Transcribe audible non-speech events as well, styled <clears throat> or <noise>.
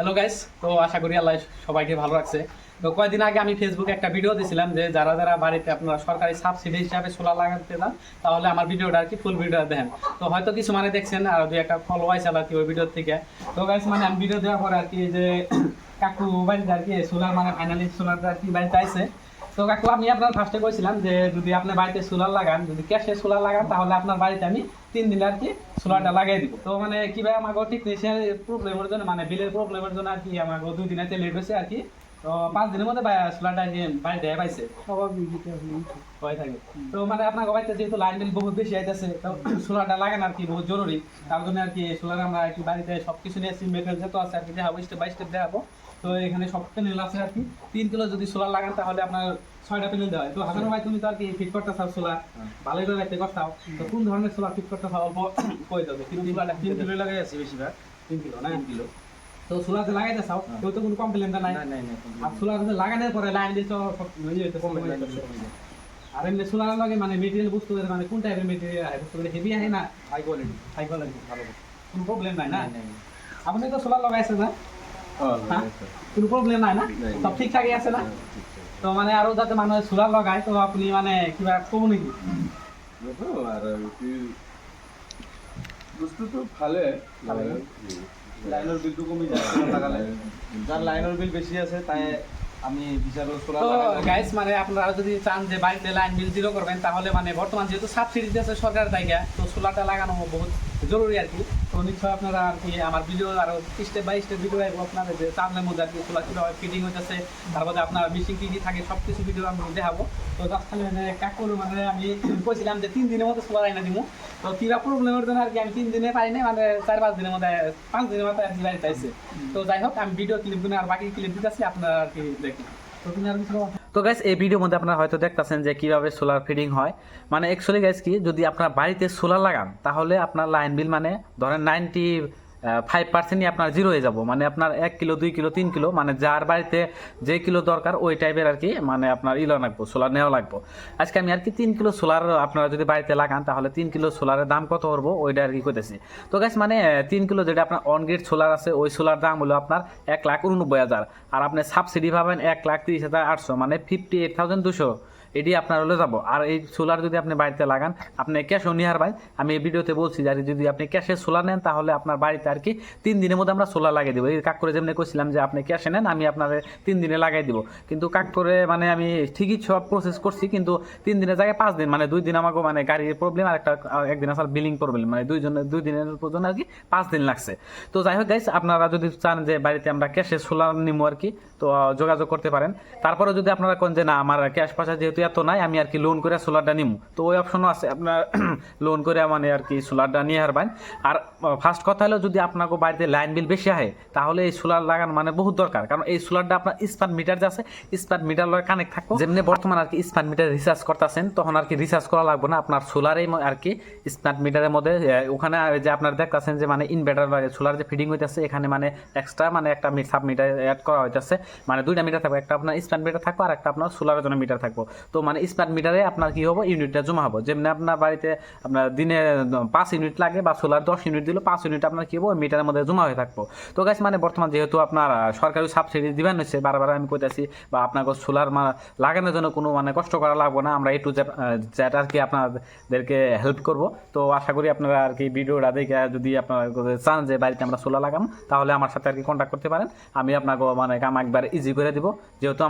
Hello guys তো আশা করি আল্লাহ সবাইকে ভালো রাখছে। তো কয়েকদিন আগে আমি ফেসবুকে একটা ভিডিও দিয়েছিলাম যে যারা যারা বাড়িতে আপনারা সরকারি সাবসিডি হিসাবে সোলার লাগাতে চান, তাহলে আমার ভিডিওটা আর কি ফুল ভিডিও দেখেন তো হয়তো কিছু মানে দেখছেন, আর দুই একটা ফলো হয়েছে আর কি ওই ভিডিও থেকে। তো গাইস মানে আমি ভিডিও দেওয়ার পরে আর কি যে <coughs> কাকু বাড়িতে আর কি সোলার মানে ফাইনালি সোলার আর কি বাড়িতে আইছে। তো কাকু, আমি আপনার ফার্স্টে কইছিলাম যে যদি আপনি বাড়িতে সোলার লাগান, যদি ক্যাশে সোলার লাগান, তাহলে আপনার বাড়িতে আমি তিন দিন আর কি সোলারটা লাগিয়ে দিব। তো মানে কীভাবে আমাকে টেকনিশিয়ান প্রবলেমের জন্য মানে বিলের প্রবলেমের জন্য আর কি আমাকে দুই দিনাতে লেট হয়েছে আর কি। তো পাঁচ দিনের মধ্যে সোলারটা নিয়ে বাড়িতে পাইছে। হয়ে থাকে। তো মানে আপনার বাড়িতে যেহেতু লাইন বিল বহুত বেশি আইতেছে, তো সোলারটা লাগানো আর কি বহুত জরুরি। তার জন্য আর কি সোলার আমরা কি বাড়িতে সব কিছু নিয়ে আসছি মেটেরিয়াল যেহেতু আছে আর কি দেখাবো স্টেপ বাই স্টেপ দেখাবো। তো এখানে সব প্যানেল আছে আর কি তিন কিলো যদি সোলার লাগান তাহলে আপনার ছয়টা প্যানেল দেওয়া হয়। তো হাসান ভাই, তুমি তো আর কি ফিট করতে চাও সোলার, ভালোই করে একটা করতে চাও তো কোন ধরনের সোলার ফিট করতে চাও অল্প কই দেবে? তিন কিলো তিন কিলো লাগাই আছে বেশিরভাগ। তিন কিলো না? তিন কিলো। তো সোলার যে লাগাইতে চাও কেউ তো কোনো কমপ্লেন নাই। আর সোলার যে লাগানোর পরে লাইন দিয়ে তো সব ইয়ে হইতেছে, কমে আর এমনি সোলার লাগে মানে মেটেরিয়াল বুঝতে হবে মানে কোন টাইপের মেটেরিয়াল আছে বুঝতে হেভি আছে না হাই কোয়ালিটি হাই কোয়ালিটি ভালো কোনো প্রবলেম নাই না? আপনি তো সোলার লাগাইছেন না হ্যাঁ? কোনো প্রবলেম নাই না। সব ঠিকঠাকই আছে না? তো মানে আরও যাতে মানুষ সোলার লাগায় তো আপনি মানে কিবা কব নাকি? আর বস্তু তো ভালে। ভালে। লাইনের বিলটো কমি যায় লাগালে। যার লাইনের বিল বেশি আছে তাই আমি বিচাৰো গাইস মানে আপনারা যদি চান যে বাড়িতে লাইন বিল জিরো করবেন তাহলে মানে বর্তমান যেহেতু সাবসিডি আছে সরকার জায়গা তো সোলারটা লাগানো বহুত জরুরি আর কি। তো নিশ্চয় আপনারা আর কি আমার ভিডিও আরও স্টেপ বাই স্টেপ ভিডিও আসব আপনাদের যে চাঁদের মধ্যে আর কি সোলার কীভাবে ফিটিং হইতেছে, তারপরে আপনার মিশিং কী কী থাকে সব কিছু ভিডিও আমি দেখাবো। তো খালি মানে কাকুর মানে আমি কইছিলাম যে তিন দিনের মধ্যে সোলার আইনা দিব তো কিবা প্রবলেমের জন্য আর কি আমি তিন দিনে পারি নাই মানে চার পাঁচ দিনের মধ্যে, পাঁচ দিনের মধ্যে আর কি বাড়িতে তো যাই হোক, আমি ভিডিও ক্লিপগুলো আর বাকি ক্লিপ দিতেছি, আপনারা আর কি দেখি তো তুমি আর কিছু? তো গাইস এই ভিডিওর মধ্যে আপনারা হয়তো দেখতেছেন যে কীভাবে সোলার ফিডিং হয়। মানে অ্যাকচুয়ালি গাইস কি, যদি আপনার বাড়িতে সোলার লাগান, তাহলে আপনার লাইন বিল মানে ধরেন নাইনটি ফাইভ পার্সেন্টই আপনার জিরো হয়ে যাব। মানে আপনার এক কিলো, দুই কিলো, তিন কিলো মানে যার বাড়িতে যে কিলো দরকার, ওই টাইপের আর কি মানে আপনার ইলো লাগবো সোলার নেওয়া লাগবো। আজকে আমি আর কি তিন কিলো সোলার আপনারা যদি বাড়িতে লাগান, তাহলে তিন কিলো সোলারের দাম কত করব, ওইটা আর কি করতেছি তো গাইস মানে তিন কিলো যেটা আপনার অন গ্রিড সোলার আছে, ওই সোলার দাম হলো আপনার এক লাখ উননব্বই হাজার। আর আপনি সাবসিডি পাবেন এক লাখ তিরিশ হাজার আটশো মানে ফিফটি এইট থাউজেন্ড দুশো। এটি আপনার হলে যাব। আর এই সোলার যদি আপনি বাড়িতে লাগান, আপনি ক্যাশও নিয়ে হারবেন আমি এই ভিডিওতে বলছি যে আর যদি আপনি ক্যাশে সোলার নেন, তাহলে আপনার বাড়িতে আর কি তিন দিনের মধ্যে আমরা সোলার লাগিয়ে দেবো। এই কাক করে যেমনি কইছিলাম যে আপনি ক্যাশে নেন, আমি আপনার তিন দিনে লাগাই দিব। কিন্তু কাক করে মানে আমি ঠিকই সব প্রসেস করছি, কিন্তু তিন দিনের জায়গায় পাঁচ দিন মানে দুই দিন আমাকে মানে গাড়ির প্রবলেম আর একটা একদিন আসলে বিলিং প্রবলেম মানে দুইজন দুই দিনের পর্যন্ত আর কি পাঁচ দিন লাগছে। তো যাই হোক গাইস আপনারা যদি চান যে বাড়িতে আমরা ক্যাশে সোলার নিবো আর কি, তো যোগাযোগ করতে পারেন। তারপরে যদি আপনারা কোন যে না, আমার ক্যাশ পয়সা যেহেতু এত নাই, আমি আর কি লোন করে সোলারটা নিবো তো ওই অপশনও আছে, আপনার <clears throat> লোন করে মানে আর কি সোলারটা নিয়ে হারবেন। আর ফার্স্ট কথা হলো যদি আপনাকে বাড়িতে লাইন বিল বেশি আহে, তাহলে এই সোলার লাগানো মানে বহুত দরকার। কারণ এই সোলারটা আপনার স্মার্ট মিটার যে আছে স্মার্ট মিটার লয় কানেক্ট থাকব। যেমনি বর্তমান আর কি স্মার্ট মিটার রিচার্জ করতেছেন, তখন আর কি রিচার্জ করা লাগবে না। আপনার সোলারেই আর কি স্মার্ট মিটারের মধ্যে ওখানে যে আপনার দেখতেছেন যে মানে ইনভার্টার সোলার যে ফিডিং হইতেছে, এখানে মানে এক্সট্রা মানে একটা সাব মিটার অ্যাড করা হইতেছে। মানে দুইটা মিটার থাকবে, একটা আপনার স্মার্ট মিটার থাকবে, আর একটা আপনার সোলারের জন্য মিটার থাকব। তো মানে স্মার্ট মিটারে আপনার কি হব? ইউনিটটা জমা হব। যেমনি আপনার বাড়িতে আপনার দিনে পাঁচ ইউনিট লাগে বা সোলার দশ ইউনিট দিলে পাঁচ ইউনিট আপনার কি হব? মিটারের মধ্যে জমা হয়ে থাকব। তো গাছ মানে বর্তমান যেহেতু আপনার সরকারি সাবসিডি দিবেন হচ্ছে বারবার আমি কইতাছি, বা আপনার সোলার লাগানোর জন্য কোনো মানে কষ্ট করা লাগবে না। আমরা একটু চ্যাট আর কি আপনাদেরকে হেল্প করব। তো আশা করি আপনারা আর কি ভিডিওটা দেখে যদি আপনারা চান যে বাড়িতে আমরা সোলার লাগাম, তাহলে আমার সাথে আর কি কন্ট্যাক্ট করতে পারেন। আমি আপনাকে মানে কাম একবার ইজি করে দিব। যেহেতু